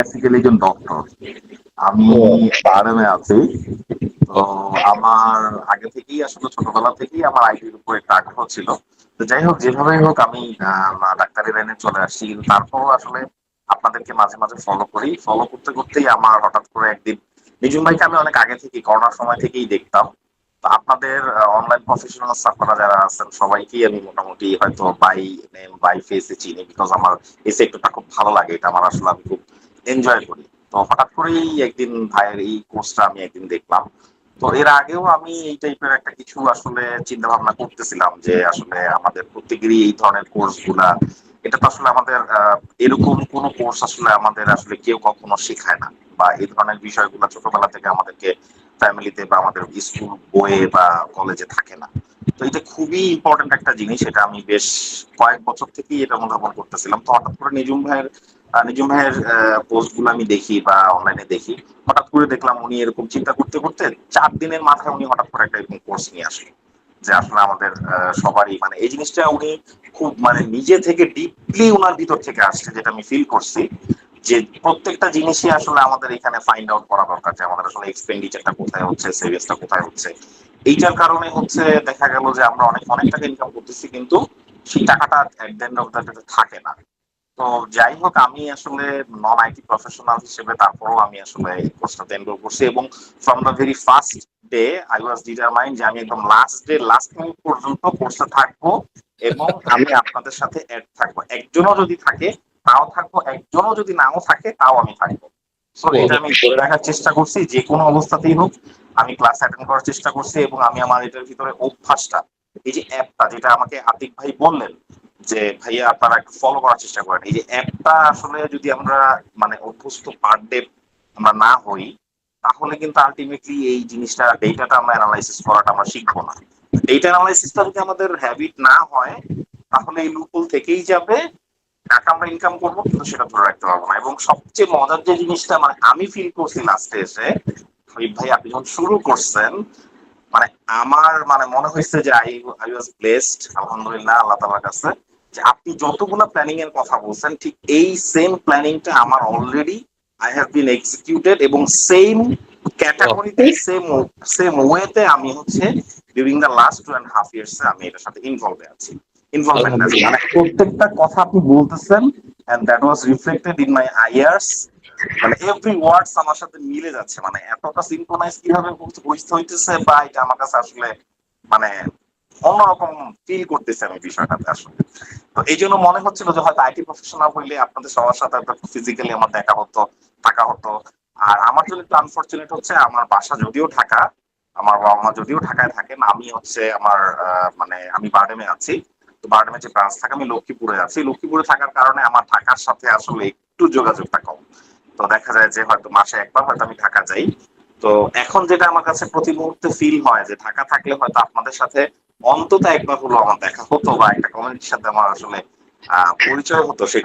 Basically একজন doctor আমি আরামে আছি। তো আমার আগে থেকেই আসলে ছোটবেলা থেকেই আমার আইটির উপর একটা আগ্রহ ছিল। তো যাই হোক যেভাবেই হোক আমি ডাক্তারি লাইনে চলে আসছি। কিন্তু তারপরও আসলে আপনাদেরকে মাঝে মাঝে ফলো করি। ফলো করতে করতেই আমার হঠাৎ করে একদিন নিজুম ভাইকে আমি অনেক আগে থেকেই করোনার সময় থেকেই দেখতাম। তো আপনাদের অনলাইন প্রফেশনাল আপনারা যারা আছেন সবাইকেই আমি মোটামুটি হয়তো বাই নেম বাই ফেসে চিনি। বিকজ আমার এই সেক্টরটা খুব ভালো লাগে। এটা আমার আসলে আমি খুব এনজয় করি। তো হঠাৎ করেই একদিন ভাইয়ের এই কোর্সটা আমি একদিন দেখলাম। তো এর আগেও আমি এই টাইপের একটা কিছু আসলে চিন্তা ভাবনা করতেছিলাম যে আসলে আমাদের প্রত্যেকেরই এই ধরনের কোর্সগুলা, এটা তো আসলে আমাদের এরকম কোনো কোর্স আসলে আমাদের আসলে কেউ কখনো শেখায় না। বা এই ধরনের বিষয়গুলো ছোটবেলা থেকে আমাদেরকে ফ্যামিলিতে বা আমাদের স্কুল বইয়ে বা কলেজে থাকে না। তো এটা খুবই ইম্পর্টেন্ট একটা জিনিস, এটা আমি বেশ কয়েক বছর থেকেই এটা অনুধাবন করতেছিলাম। তো হঠাৎ করে নিজুম ভাইয়ের নিজুম ভাইয়ের পোস্টগুলো আমি দেখি বা অনলাইনে দেখি। হঠাৎ করে দেখলাম উনি এরকম চিন্তা করতে করতে চার দিনের মাথায় উনি হঠাৎ করে একটা এরকম কোর্স নিয়ে আসলেন যে আসলে আমাদের সবারই মানে এই জিনিসটা উনি খুব মানে নিজে থেকে ডিপলি ওনার ভিতর থেকে আসছে, যেটা আমি ফিল করছি যে প্রত্যেকটা জিনিসই আসলে আমাদের এখানে ফাইন্ড আউট করা দরকার যে আমাদের আসলে এক্সপেন্ডিচারটা কোথায় হচ্ছে সেভিংসটা কোথায় হচ্ছে। এইটার কারণে হচ্ছে দেখা গেল যে আমরা অনেক অনেক টাকা ইনকাম করতেছি কিন্তু সেই টাকাটা থাকে না। তো যাই হোক আমি আসলে নন আইটি প্রফেশনাল হিসেবে তারপরেও আমি আসলে এই কোর্সটাতে এনরোল করছি এবং from the very first day I was determined যে আমি একদম লাস্ট ডে লাস্ট মিনিট পর্যন্ত কোর্সে থাকব এবং আমি আপনাদের সাথে অ্যাড থাকব। একজনও যদি থাকে তাও থাকব একজনও যদি নাও থাকে তাও আমি থাকব। সো এটা আমি ধরে রাখার চেষ্টা করছি যে কোনো অবস্থাতেই হোক আমি ক্লাস অ্যাটেন্ড করার চেষ্টা করছি এবং আমি আমার এটার ভিতরে অভ্যাসটা এই যে অ্যাপটা যেটা আমাকে আতিক ভাই বললেন যে ভাইয়া আপনারা একটু ফলো করার চেষ্টা করেন। এই যে অ্যাপটা আসলে যদি আমরা মানে অভ্যস্ত পার ডে আমরা না হই, তাহলে কিন্তু আলটিমেটলি এই জিনিসটা ডেটাটা আমরা অ্যানালাইসিস করাটা আমরা শিখব না। ডেটা অ্যানালাইসিসটা যদি আমাদের হ্যাবিট না হয়, তাহলে এই লুপল থেকেই যাবে, টাকা আমরা ইনকাম করব, কিন্তু সেটা ধরে রাখতে পারব না। এবং সবচেয়ে মজার যে জিনিসটা মানে আমি ফিল করছি লাস্টে এসে, ভাই আপনি যখন শুরু করছেন মানে আমার মানে মনে হয়েছে যে আই আই ওয়াজ ব্লেসড আলহামদুলিল্লাহ, আল্লাহ তালার কাছে। যে আপনি যতগুলো প্ল্যানিং এর কথা বলছেন ঠিক এই সেম প্ল্যানিংটা আমার already I have been executed এবং সেম ক্যাটাগরিতে সেম সেম ওয়েতে আমি হচ্ছে during the last two and half years আমি এটার সাথে ইনভলভে আছি। ইনভলভমেন্ট আছে মানে প্রত্যেকটা কথা আপনি বলতেছেন and that was reflected in my ears মানে এভরি ওয়ার্ডস আমার সাথে মিলে যাচ্ছে। মানে এতটা সিনক্রোনাইজ কীভাবে বুঝতে হইতেছে বা এটা আমার কাছে আসলে মানে অন্যরকম ফিল করতেছে আমি বিষয়টাতে আসলে। তো এই জন্য মনে হচ্ছিল যে হয়তো আইটি প্রফেশনাল হইলে আপনাদের সবার সাথে ফিজিক্যালি আমার দেখা হতো, থাকা হতো। আর আমার জন্য একটু আনফর্চুনেট হচ্ছে, আমার বাসা যদিও ঢাকা, আমার বাবা মা যদিও ঢাকায় থাকেন, আমি হচ্ছে আমার মানে আমি বারডেমে আছি। তো বারডেমে যে ব্রাঞ্চ থাকে, আমি লক্ষ্মীপুরে আছি। লক্ষ্মীপুরে থাকার কারণে আমার ঢাকার সাথে আসলে একটু যোগাযোগটা কম। তো দেখা যায় যে হয়তো মাসে একবার হয়তো আমি ঢাকা যাই। তো এখন যেটা আমার কাছে প্রতি মুহূর্তে ফিল হয় যে ঢাকা থাকলে হয়তো আপনাদের সাথে অন্তত একবার হলো আমার দেখা হতো বা একটা কমিউনিটির সাথে আমার আসলে পরিচয় হতো সেটা।